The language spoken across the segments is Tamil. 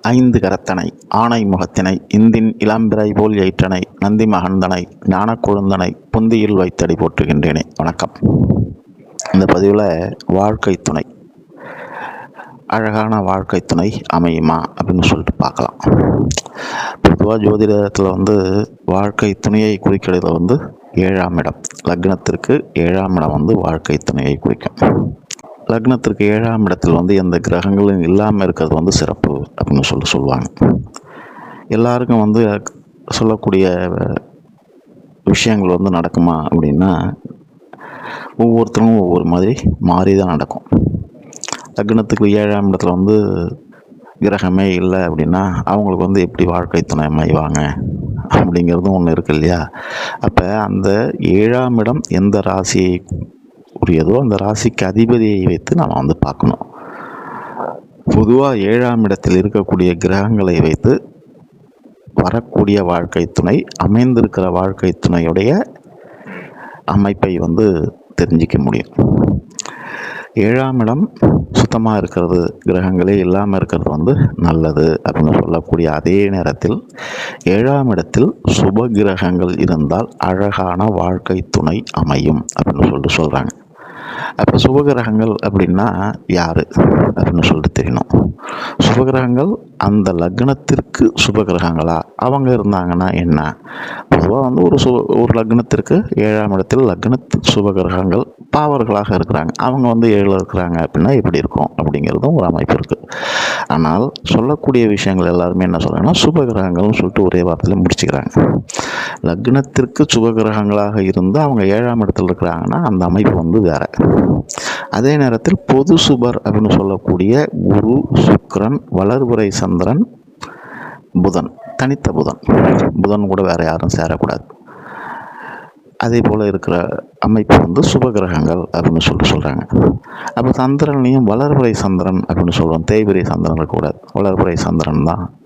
ஐந்து கரத்தனை ஆணை முகத்தினை இந்தின் இளம்பிறை போல் எயிற்றனை நந்தி மகந்தனை ஞான கொழுந்தனை புந்தியில் வைத்தடி போற்றுகின்றேனே. வணக்கம். இந்த பதிவில் வாழ்க்கை துணை அழகான வாழ்க்கை துணை அமையுமா அப்படின்னு சொல்லிட்டு பார்க்கலாம். பொதுவாக ஜோதிடத்தில் வந்து வாழ்க்கை துணையை குறிக்கிறது வந்து ஏழாம் இடம். லக்னத்திற்கு ஏழாம் இடம் வந்து வாழ்க்கை துணையை குறிக்கும். லக்னத்திற்கு ஏழாம் இடத்தில் வந்து எந்த கிரகங்களும் இல்லாமல் இருக்கிறது வந்து சிறப்பு அப்படின்னு சொல்லி சொல்லுவாங்க. எல்லாருக்கும் வந்து சொல்லக்கூடிய விஷயங்கள் வந்து நடக்குமா அப்படின்னா ஒவ்வொருத்தரும் ஒவ்வொரு மாதிரி மாறி தான் நடக்கும். லக்னத்துக்கு ஏழாம் இடத்துல வந்து கிரகமே இல்லை அப்படின்னா அவங்களுக்கு வந்து எப்படி வாழ்க்கை துணை அமைவாங்க அப்படிங்கிறதும் ஒன்று இருக்கு இல்லையா? அப்போ அந்த ஏழாம் இடம் எந்த ராசியை உரியதோ அந்த ராசிக்கு அதிபதியை வைத்து நாம் வந்து பார்க்கணும். பொதுவாக ஏழாம் இடத்தில் இருக்கக்கூடிய கிரகங்களை வைத்து வரக்கூடிய வாழ்க்கை துணை அமைந்திருக்கிற வாழ்க்கை துணையுடைய அமைப்பை வந்து தெரிஞ்சிக்க முடியும். ஏழாம் இடம் சுத்தமாக இருக்கிறது கிரகங்களே இல்லாமல் இருக்கிறது வந்து நல்லது அப்படின்னு சொல்லக்கூடிய அதே நேரத்தில் ஏழாம் இடத்தில் சுப கிரகங்கள் இருந்தால் அழகான வாழ்க்கை துணை அமையும் அப்படின்னு சொல்லிட்டு சொல்கிறாங்க அப்போ சுபகிரகங்கள் அப்படின்னா யார்? அப்படின்னு சொல்லிட்டு தெரியணும். சுபகிரகங்கள் அந்த லக்னத்திற்கு சுபகிரகங்களா? அவங்க இருந்தாங்கன்னா என்ன? பொதுவாக வந்து ஒரு சு ஒரு லக்னத்திற்கு ஏழாம் இடத்தில் லக்னத்து சுபகிரகங்கள் பாவர்களாக இருக்கிறாங்க. அவங்க வந்து ஏழில் இருக்கிறாங்க அப்படின்னா எப்படி இருக்கும்? அப்படிங்கிறதும் ஒரு அமைப்பு இருக்குது ஆனால் சொல்லக்கூடிய விஷயங்கள் எல்லாருமே என்ன சொல்கிறாங்கன்னா சுபகிரகங்கள்னு சொல்லிட்டு ஒரே வார்த்தையில் முடிச்சுக்கிறாங்க. லக்னத்திற்கு சுபகிரகங்களாக இருந்து அவங்க ஏழாம் இடத்துல இருக்கிறாங்கன்னா அந்த அமைப்பு வந்து வேறு. அதே நேரத்தில் பொது சுபர் அப்படின்னு சொல்லக்கூடிய குரு சுக்ரன் வளர்புரை சந்திரன் புதன் தனித்த புதன். புதன் கூட வேறு யாரும் சேரக்கூடாது. அதே போல் இருக்கிற அமைப்பு வந்து சுபகிரகங்கள் அப்படின்னு சொல்லிட்டு சொல்கிறாங்க அப்போ சந்திரன்லையும் வளர்புரை சந்திரன் அப்படின்னு சொல்கிறோம் தேய்பிரை சந்திரன் கூட வளர்புரை சந்திரன் தான்.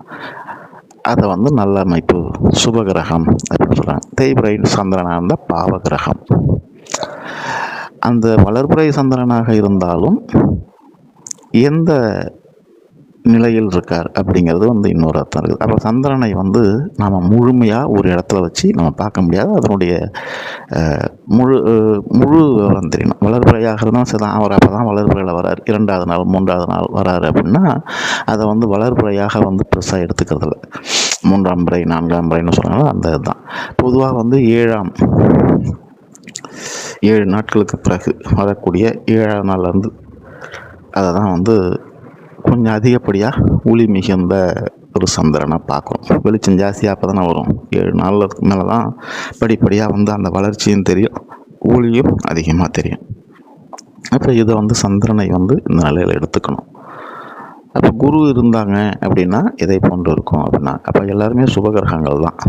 அதை வந்து நல்ல அமைப்பு சுபகிரகம் அப்படின்னு சொல்கிறாங்க தேய்பிரை சந்திரனாக இருந்தால் பாவகிரகம். அந்த வளர்புரை சந்திரனாக இருந்தாலும் எந்த நிலையில் இருக்கார் அப்படிங்கிறது வந்து இன்னொரு அர்த்தம் இருக்குது. அப்போ சந்திரனை வந்து நாம் முழுமையாக ஒரு இடத்துல வச்சு நம்ம பார்க்க முடியாது. அதனுடைய முழு முழு விவரம் தெரியணும் வளர்புறையாக இருந்தால் சரி அவர் அப்போ தான் வளர்புறையில் வரார். இரண்டாவது நாள் மூன்றாவது நாள் வராரு அப்படின்னா அதை வந்து வளர்புறையாக வந்து பெருசாக எடுத்துக்கிறதில்ல. மூன்றாம் முறை நான்காம் முறைன்னு சொன்னாலும் அந்த இதுதான். பொதுவாக வந்து ஏழாம் ஏழு நாட்களுக்கு பிறகு வரக்கூடிய ஏழாம் நாள்லேருந்து அதை தான் வந்து கொஞ்சம் அதிகப்படியாக ஒளி மிகுந்த ஒரு சந்திரனை பார்க்குறோம். வெளிச்சம் ஜாஸ்தியாக அப்போ தானே வரும். ஏழு நாளுக்கு மேலே தான் படிப்படியாக வந்து அந்த வளர்ச்சியும் தெரியும். ஒளியும் அதிகமாக தெரியும். அப்போ இதை வந்து சந்திரனை வந்து இந்த நிலையில் எடுத்துக்கணும். அப்போ குரு இருந்தாங்க அப்படின்னா இதை போன்று இருக்கும் அப்படின்னா. அப்போ எல்லாருமே சுபகிரகங்கள் தான்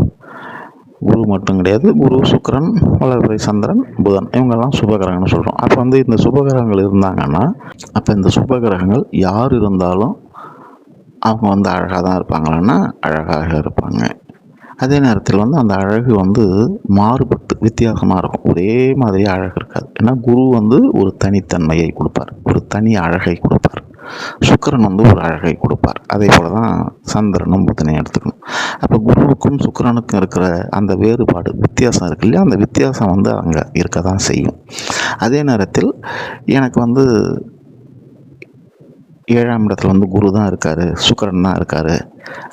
குரு மட்டும் கிடையாது. குரு சுக்கரன் வளர்பிறை சந்திரன் புதன். இவங்கெல்லாம் சுபகிரகம்னு சொல்கிறோம் அப்போ வந்து இந்த சுபகிரகங்கள் இருந்தாங்கன்னா அப்போ இந்த சுபகிரகங்கள் யார் இருந்தாலும் அவங்க வந்து அழகாக தான் இருப்பாங்களான்னா அழகாக இருப்பாங்க. அதே நேரத்தில் வந்து அந்த அழகு வந்து மாறுபட்டு வித்தியாசமாக இருக்கும். ஒரே மாதிரி அழகு இருக்காது. ஏன்னா குரு வந்து ஒரு தனித்தன்மையை கொடுப்பார். ஒரு தனி அழகை கொடுப்பார். சுக்கரன் வந்து ஒரு அழகை கொடுப்பார். அதே போல் தான் சந்திரனும் புதனையும் எடுத்துக்கணும். அப்போ குருவுக்கும் சுக்கரனுக்கும் இருக்கிற அந்த வேறுபாடு வித்தியாசம் இருக்கு இல்லையா? அந்த வித்தியாசம் வந்து அங்கே இருக்க தான் செய்யும். அதே நேரத்தில் எனக்கு வந்து ஏழாம் இடத்துல வந்து குரு தான் இருக்கார் சுக்கரன் தான் இருக்கார்.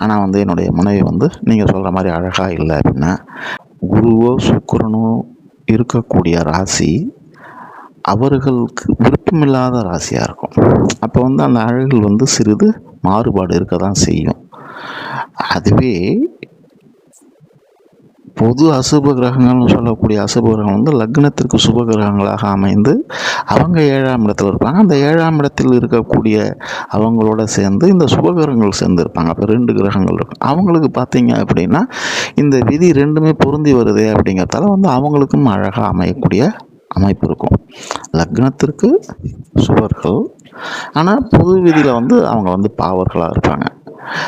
ஆனால் வந்து என்னுடைய மனைவி வந்து நீங்கள் சொல்கிற மாதிரி அழகாக இல்லை அப்படின்னா குருவோ சுக்கரனோ இருக்கக்கூடிய ராசி அவர்களுக்கு விருப்பமில்லாத ராசியாக இருக்கும். அப்போ வந்து அந்த அழகுகள் வந்து சிறிது மாறுபாடு இருக்க தான் செய்யும். அதுவே பொது அசுப கிரகங்கள்னு சொல்லக்கூடிய அசுப கிரகம் வந்து லக்னத்திற்கு சுப கிரகங்களாக அமைந்து அவங்க ஏழாம் இடத்தில் இருப்பாங்க. அந்த ஏழாம் இடத்தில் இருக்கக்கூடிய அவங்களோட சேர்ந்து இந்த சுப கிரகங்கள் சேர்ந்து இருப்பாங்க அப்போ ரெண்டு கிரகங்கள் இருக்கும். அவங்களுக்கு பார்த்தீங்க அப்படின்னா இந்த விதி ரெண்டுமே பொருந்தி வருது அப்படிங்கிறதால வந்து அவங்களுக்கும் அழகாக அமையக்கூடிய அமைப்பு இருக்கும். லக்னத்திற்கு சுவர்கள். ஆனால் பொது விதியில் வந்து அவங்க வந்து பாவர்களாக இருப்பாங்க.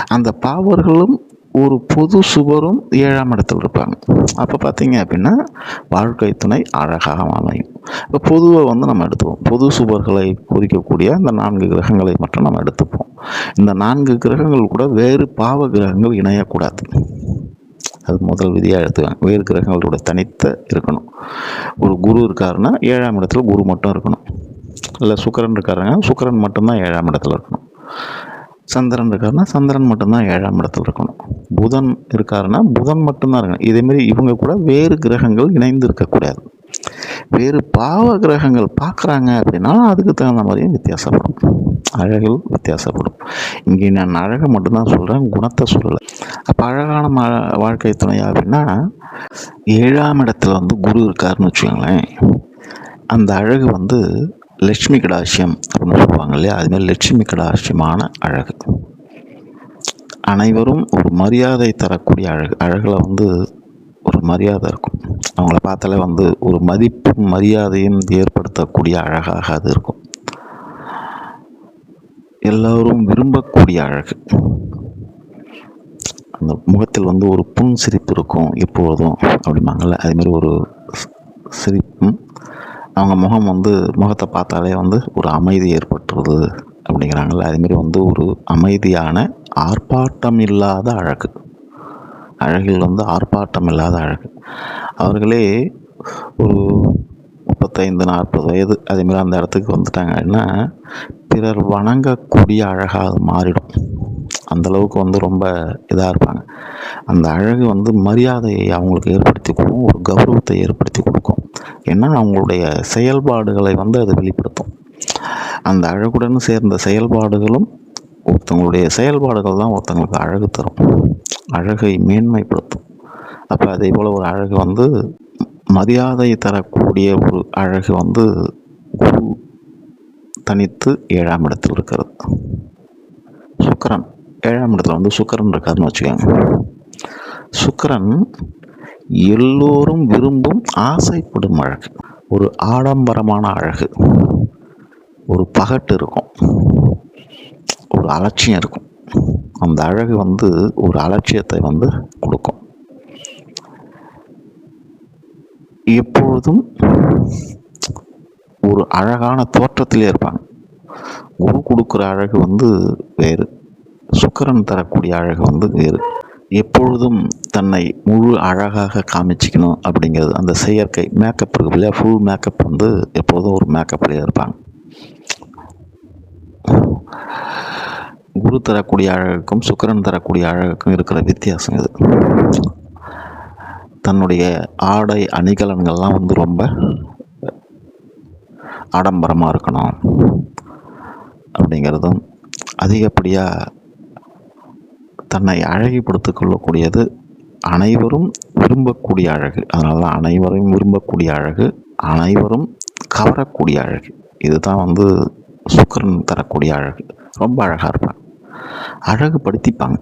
அந்த பாவர்களும் ஒரு பொது சுவரும் ஏழாம் இடத்துல இருப்பாங்க. அப்போ பார்த்தீங்க அப்படின்னா வாழ்க்கை துணை அழகாக அமையும். இப்போ பொதுவை வந்து நம்ம எடுத்துப்போம். பொது சுவர்களை குறிக்கக்கூடிய அந்த நான்கு கிரகங்களை மட்டும் நம்ம எடுத்துப்போம். இந்த நான்கு கிரகங்கள் கூட வேறு பாவ கிரகங்கள் இணையக்கூடாது. அது முதல் விதியாக எடுத்துக்காங்க வேறு கிரகங்களோட தனித்த இருக்கணும். ஒரு குரு இருக்காருன்னா ஏழாம் இடத்துல குரு மட்டும் இருக்கணும். இல்லை சுக்கரன் இருக்காருங்க சுக்கரன் மட்டும்தான் ஏழாம் இடத்துல இருக்கணும். சந்திரன் இருக்காருன்னா சந்திரன் மட்டும்தான் ஏழாம் இடத்துல இருக்கணும். புதன் இருக்காருன்னா புதன் மட்டும்தான் இருக்கணும். இதேமாரி இவங்க கூட வேறு கிரகங்கள் இணைந்து இருக்கக்கூடாது. வேறு பாவ கிரகங்கள் பார்க்குறாங்க அப்படின்னா அதுக்கு தகுந்த மாதிரியும் வித்தியாசப்படும். அழகில் வித்தியாசப்படும். இங்கே நான் அழகை மட்டும்தான் சொல்கிறேன் குணத்தை சொல்லலை. அப்போ அழகான ம வாழ்க்கை துணையா அப்படின்னா ஏழாம் இடத்துல வந்து குரு இருக்காருன்னு வச்சுக்கோங்களேன். அந்த அழகு வந்து லட்சுமி கடாசியம் அப்படின்னு சொல்லுவாங்க இல்லையா? அதுமாதிரி லட்சுமி கடாசியமான அழகு. அனைவரும் ஒரு மரியாதை தரக்கூடிய அழகு அழகில் வந்து ஒரு மரியாதை இருக்கும். அவங்கள பார்த்தாலே வந்து ஒரு மதிப்பும் மரியாதையும் ஏற்படுத்தக்கூடிய அழகாக அது இருக்கும். எல்லோரும் விரும்பக்கூடிய அழகு. அந்த முகத்தில் வந்து ஒரு புன் சிரிப்பு இருக்கும் எப்பொழுதும் அப்படிம்பாங்கள்ல அதுமாரி ஒரு சிரிப்பும் அவங்க முகம் வந்து முகத்தை பார்த்தாலே வந்து ஒரு அமைதி ஏற்பட்டுருது அப்படிங்கிறாங்கள்ல அதுமாரி வந்து ஒரு அமைதியான ஆர்ப்பாட்டம் இல்லாத அழகு. அழகில் வந்து ஆர்ப்பாட்டம் இல்லாத அழகு. அவர்களே ஒரு முப்பத்தைந்து நாற்பது வயது அதேமாரி அந்த இடத்துக்கு வந்துட்டாங்கன்னா பிறர் வணங்கக்கூடிய அழகாக மாறிடும். அந்தளவுக்கு வந்து ரொம்ப இதாக இருப்பாங்க. அந்த அழகு வந்து மரியாதையை அவங்களுக்கு ஏற்படுத்தி கொடுக்கும் ஒரு கௌரவத்தை ஏற்படுத்தி கொடுக்கும். ஏன்னா அவங்களுடைய செயல்பாடுகளை வந்து அது வெளிப்படுத்தும். அந்த அழகுடன் சேர்ந்த செயல்பாடுகளும் ஒருத்தவங்களுடைய செயல்பாடுகள் தான் ஒருத்தவங்களுக்கு அழகு தரும். அழகை மேன்மைப்படுத்தும். அப்போ அதே போல் ஒரு அழகு வந்து மரியாதை தரக்கூடிய ஒரு அழகு வந்து குரு தனித்து ஏழாம் இடத்தில் இருக்கிறது. சுக்கரன். ஏழாம் இடத்துல வந்து சுக்கரன் இருக்காருன்னு வச்சுக்கோங்க. சுக்கரன் எல்லோரும் விரும்பும் ஆசைப்படும் அழகு. ஒரு ஆடம்பரமான அழகு. ஒரு பகட்டு இருக்கும். ஒரு அலட்சியம் இருக்கும். அந்த அழகு வந்து ஒரு அலட்சியத்தை வந்து கொடுக்கும். எப்பொழுதும் ஒரு அழகான தோற்றத்திலே இருப்பாங்க. குரு கொடுக்குற அழகு வந்து வேறு. சுக்கரன் தரக்கூடிய அழகு வந்து வேறு. எப்பொழுதும் தன்னை முழு அழகாக காமிச்சிக்கணும் அப்படிங்கிறது. அந்த செயற்கை மேக்கப் இருக்குது இல்லையா? ஃபுல் மேக்கப் வந்து எப்போதும் ஒரு மேக்கப்லேயே இருப்பாங்க. குரு தரக்கூடிய அழகுக்கும் சுக்கரன் தரக்கூடிய அழகுக்கும் இருக்கிற வித்தியாசம் இது. தன்னுடைய ஆடை அணிகலன்கள்லாம் வந்து ரொம்ப ஆடம்பரமாக இருக்கணும் அப்படிங்கிறதும் அதிகப்படியாக தன்னை அழகுபடுத்திக் கொள்ளக்கூடியது அனைவரும் விரும்பக்கூடிய அழகு. அதனால தான் அனைவரையும் விரும்பக்கூடிய அழகு அனைவரும் கவரக்கூடிய அழகு. இதுதான் வந்து சுக்கரன் தரக்கூடிய அழகு. ரொம்ப அழகாக இருப்பாங்க. அழகுபடுத்திப்பாங்க.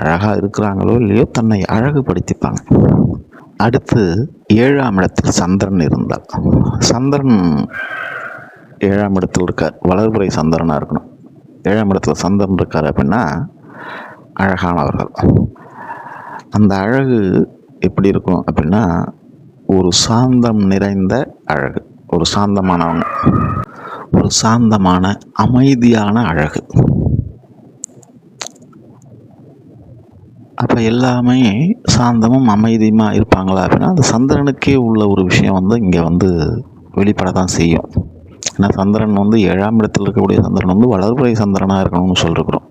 அழகாக இருக்கிறாங்களோ இல்லையோ தன்னை அழகுபடுத்திப்பாங்க. அடுத்து ஏழாம் இடத்தில் சந்திரன் இருந்தால் சந்திரன் ஏழாம் இடத்தில் இருக்கார். வளர்புறை சந்திரனாக இருக்கணும். ஏழாம் இடத்துல சந்திரன் இருக்கார் அப்படின்னா அழகானவர்கள். அந்த அழகு எப்படி இருக்கும் அப்படின்னா ஒரு சாந்தம் நிறைந்த அழகு. ஒரு சாந்தமானவங்க ஒரு சாந்தமான அமைதியான அழகு. அப்போ எல்லாமே சாந்தமும் அமைதியுமாக இருப்பாங்களா அப்படின்னா அந்த சந்திரனுக்கே உள்ள ஒரு விஷயம் வந்து இங்கே வந்து வெளிப்பட தான் செய்யும். ஏன்னா சந்திரன் வந்து ஏழாம் இடத்தில் இருக்கக்கூடிய சந்திரன் வந்து வளர்புரை சந்திரனாக இருக்கணும்னு சொல்லிருக்கிறோம்.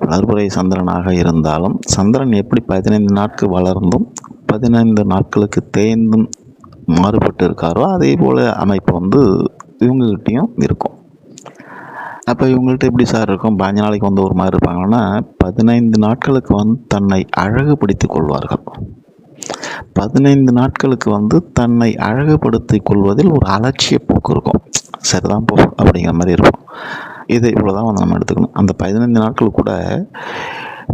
வளர்புரை சந்திரனாக இருந்தாலும் சந்திரன் எப்படி பதினைந்து நாட்கள் வளர்ந்தும் பதினைந்து நாட்களுக்கு தேய்ந்தும் மாறுபட்டு இருக்காரோ அதே போல் அமைப்பு வந்து இவங்ககிட்டையும் இருக்கும். அப்போ இவங்கள்ட்ட எப்படி சார் இருக்கும்? பாஞ்சு நாளைக்கு வந்து ஒரு மாதிரி இருப்பாங்கன்னா பதினைந்து நாட்களுக்கு வந்து தன்னை அழகுபடுத்தி கொள்வார்கள். பதினைந்து நாட்களுக்கு வந்து தன்னை அழகுபடுத்தி கொள்வதில் ஒரு அலட்சிய போக்கு இருக்கும். சரிதான் போ அப்படிங்கிற மாதிரி இருக்கும். இது இவ்வளோதான் வந்து நம்ம எடுத்துக்கணும். அந்த பதினைந்து நாட்கள் கூட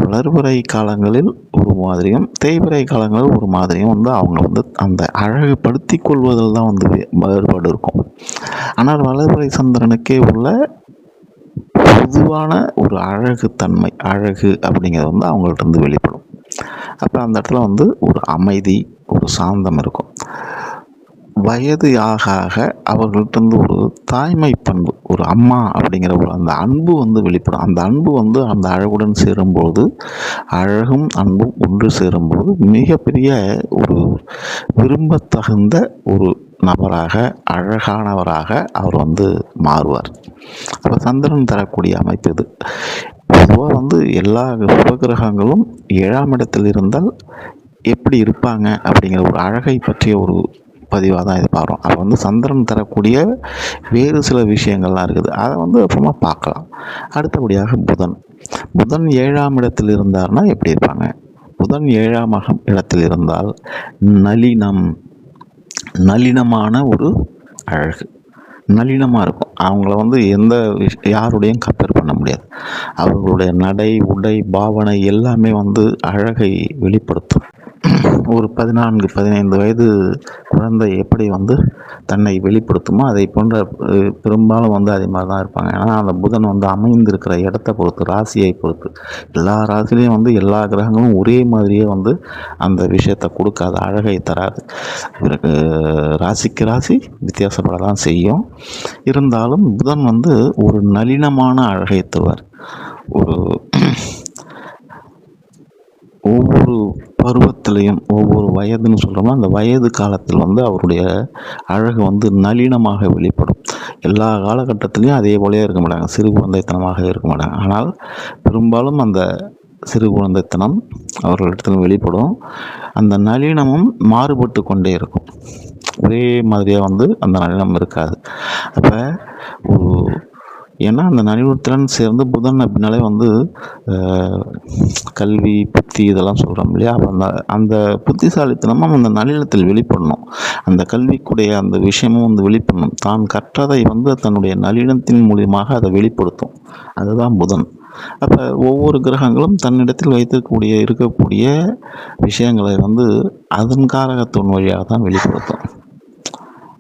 வளர்புறை காலங்களில் ஒரு மாதிரியும் தேய்பிறை காலங்களில் ஒரு மாதிரியும் வந்து அவங்க வந்து அந்த அழகுபடுத்தி கொள்வதில் தான் வந்து வேறுபாடு இருக்கும். ஆனால் வளர்பிறை சந்திரனுக்கே உள்ள பொதுவான ஒரு அழகு தன்மை அழகு அப்படிங்கிறது வந்து அவங்கள்ட்ட இருந்து வெளிப்படும். அப்போ அந்த இடத்துல வந்து ஒரு அமைதி ஒரு சாந்தம் இருக்கும். வயது ஆக ஆக அவர்கள்ட்டேருந்து ஒரு தாய்மை பண்பு ஒரு அம்மா அப்படிங்கிற ஒரு அந்த அன்பு வந்து வெளிப்படும். அந்த அன்பு வந்து அந்த அழகுடன் சேரும்போது அழகும் அன்பும் ஒன்று சேரும்போது மிகப்பெரிய ஒரு விரும்பத்தகுந்த ஒரு நபராக அழகானவராக அவர் வந்து மாறுவார். அப்போ சந்திரன் தரக்கூடிய அமைப்பு இது பொதுவாக வந்து எல்லா சுபகிரகங்களும் ஏழாம் இடத்தில் இருந்தால் எப்படி இருப்பாங்க அப்படிங்கிற ஒரு அழகை பற்றிய ஒரு பதிவாக தான் இது பார்க்குறோம். அப்போ வந்து சந்திரன் தரக்கூடிய வேறு சில விஷயங்கள்லாம் இருக்குது. அதை வந்து அப்புறமா பார்க்கலாம். அடுத்தபடியாக புதன். புதன் ஏழாம் இடத்தில் இருந்தார்னா எப்படி இருப்பாங்க? புதன் ஏழாம் இடத்தில் இருந்தால் நளினம். நளினமான ஒரு அழகு. நளினமாக இருக்கும். அவங்கள வந்து எந்த யாருடையும் கம்பேர் பண்ண முடியாது. அவர்களுடைய நடை உடை பாவனை எல்லாமே வந்து அழகை வெளிப்படுத்தும். ஒரு பதினான்கு பதினைந்து வயது குழந்தை எப்படி வந்து தன்னை வெளிப்படுத்துமோ அதை போன்ற பெரும்பாலும் வந்து அதே மாதிரி தான் இருப்பாங்க. ஏன்னா அந்த புதன் வந்து அமைந்திருக்கிற இடத்த பொறுத்து ராசியை பொறுத்து எல்லா ராசிலையும் வந்து எல்லா கிரகங்களும் ஒரே மாதிரியே வந்து அந்த விஷயத்தை கொடுக்காது அழகை தராது. இவருக்கு ராசிக்கு ராசி வித்தியாசப்பட தான் செய்யும். இருந்தாலும் புதன் வந்து ஒரு நளினமான அழகை தருவார். ஒரு ஒவ்வொரு பருவத்திலையும் ஒவ்வொரு வயதுன்னு சொல்கிறோமோ அந்த வயது காலத்தில் வந்து அவருடைய அழகு வந்து நளினமாக வெளிப்படும். எல்லா காலகட்டத்திலையும் அதே போலேயே இருக்க மாட்டாங்க. சிறு குழந்தைத்தனமாக இருக்க மாட்டாங்க. ஆனால் பெரும்பாலும் அந்த சிறு குழந்தைத்தனம் அவர்களிடத்தில் வெளிப்படும். அந்த நளினமும் மாறுபட்டு கொண்டே இருக்கும். ஒரே மாதிரியாக வந்து அந்த நளினம் இருக்காது. அப்போ ஒரு ஏன்னா அந்த நலிவுத்திறன் சேர்ந்து புதன் அப்படின்னாலே வந்து கல்வி புத்தி இதெல்லாம் சொல்கிறோம் இல்லையா? அந்த அந்த புத்திசாலித்தனமும் அந்த நளினத்தில் வெளிப்படணும். அந்த கல்விக்குடைய அந்த விஷயமும் வந்து வெளிப்படணும். தான் கற்றதை வந்து தன்னுடைய நளினத்தின் மூலியமாக அதை வெளிப்படுத்தும். அதுதான் புதன். அப்போ ஒவ்வொரு கிரகங்களும் தன்னிடத்தில் வைத்திருக்கக்கூடிய இருக்கக்கூடிய விஷயங்களை வந்து அதன் காரகத்தின் வழியாக தான் வெளிப்படுத்தும்.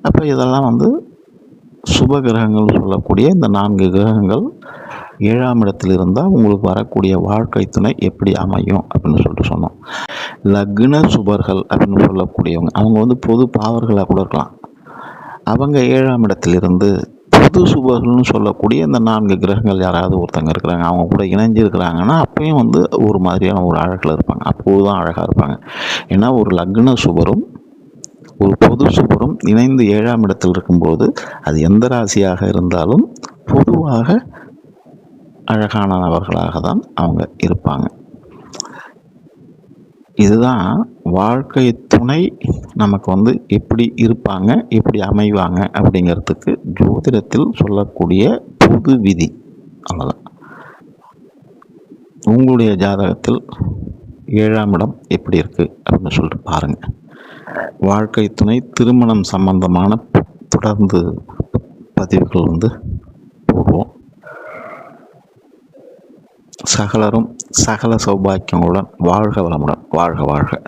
அப்போ இதெல்லாம் வந்து சுப கிரகங்கள் சொல்லக்கூடிய இந்த நான்கு கிரகங்கள் ஏழாம் இடத்தில் இருந்தால் உங்களுக்கு வரக்கூடிய வாழ்க்கை துணை எப்படி அமையும் அப்படின்னு சொல்லிட்டு சொன்னோம். லக்ன சுபர்கள் அப்படின்னு சொல்லக்கூடியவங்க அவங்க வந்து பொது பாவர்களாக கூட இருக்கலாம். அவங்க ஏழாம் இடத்திலிருந்து பொது சுபர்கள்னு சொல்லக்கூடிய இந்த நான்கு கிரகங்கள் யாராவது ஒருத்தங்க இருக்கிறாங்க அவங்க கூட இணைஞ்சிருக்கிறாங்கன்னா அப்பயும் வந்து ஒரு மாதிரியான ஒரு அழகில் இருப்பாங்க. அப்போது தான் அழகாக இருப்பாங்க. ஏன்னா ஒரு லக்ன சுபரும் ஒரு பொது சுபரும் இணைந்து ஏழாம் இடத்தில் இருக்கும்போது அது எந்த ராசியாக இருந்தாலும் பொதுவாக அழகானவர்களாக தான் அவங்க இருப்பாங்க. இதுதான் வாழ்க்கை துணை நமக்கு வந்து எப்படி இருப்பாங்க எப்படி அமைவாங்க அப்படிங்கிறதுக்கு ஜோதிடத்தில் சொல்லக்கூடிய பொது விதி. அவ்வளோதான் உங்களுடைய ஜாதகத்தில் ஏழாம் இடம் எப்படி இருக்குது அப்படின்னு சொல்லிட்டு பாருங்கள் வாழ்க்கை துணை திருமணம் சம்பந்தமான தொடர்ந்து பதிவுகள் வந்து போடுவோம் சகலரும் சகல சௌபாக்கியங்களுடன் வாழ்க வளமுடன். வாழ்க வாழ்க.